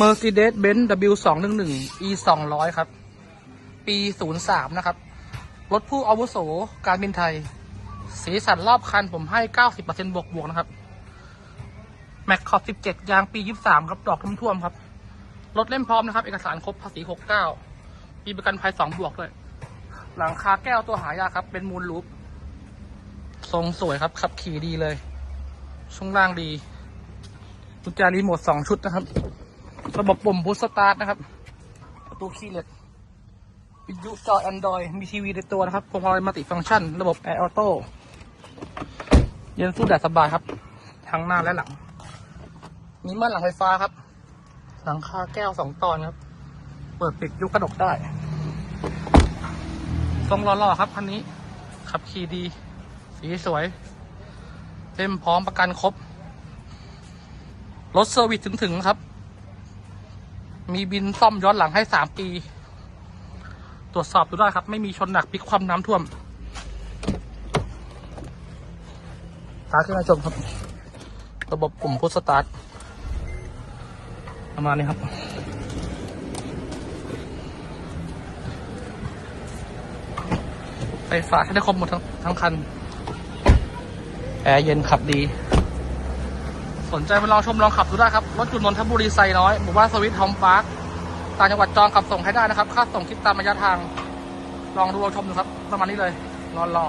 Mercedes-Benz W 2 1 1 E 200ครับ ปี 03 นะครับ รถผู้อาวุโส การบินไทย สีสันรอบคันผมให้ 90%บวกบวกนะครับ แม็กขอบ 17 ยางปี 23 ครับ ดอกท่วมๆครับ รถเล่มพร้อมนะครับ เอกสารครบภาษี 69 มีประกันภัย 2 บวกด้วย หลังคาแก้วตัวหายากครับ เป็นมูลลูปทรงสวยครับ ขับขี่ดีเลย ช่วงล่างดีกุญแจรีโมทสองชุดนะครับ ระบบปุ่มพุชสตาร์ทนะครับ ประตูคีย์เล็ตวิทยุจอ Android มีทีวีในตัวนะครับพวงมาลัยมัลติฟังก์ชัน ระบบแอร์ออโต้เย็นสู้แดดสบายครับ ทั้งหน้าและหลัง มีม่านหลังไฟฟ้าครับ หลังคาแก้วสองตอนครับ เปิดปิดยุกกระดกได้ ทรงหล่อๆครับคันนี้ ขับขี่ดี สีสวยเต็มพร้อมประกันครบ รถเซอร์วิสถึงๆครับ มีบินซ่อมย้อนหลังให้สามปี ตรวจสอบดูได้ครับ ไม่มีชนหนักพลิกคว่ำน้ำท่วมสตาขึ้นมาชมครับ ระบบปุ่มพุทสตาร์ทประมาณนี้ครับ ไฟฟ้าให้ได้ครบหมดทั้งทั้งคัน แอร์เย็นขับดี สนใจไปลองชมลองขับดูได้ครับ รถจุดนนทบุรีไซน้อยหมู่บ้านสวิตฮอมพาร์คต่างจังหวัดจองขับส่งให้ได้นะครับ ค่าส่งคิดตามระยะทาง ลองดูลองชมดูครับ ประมาณนี้เลย รอรอ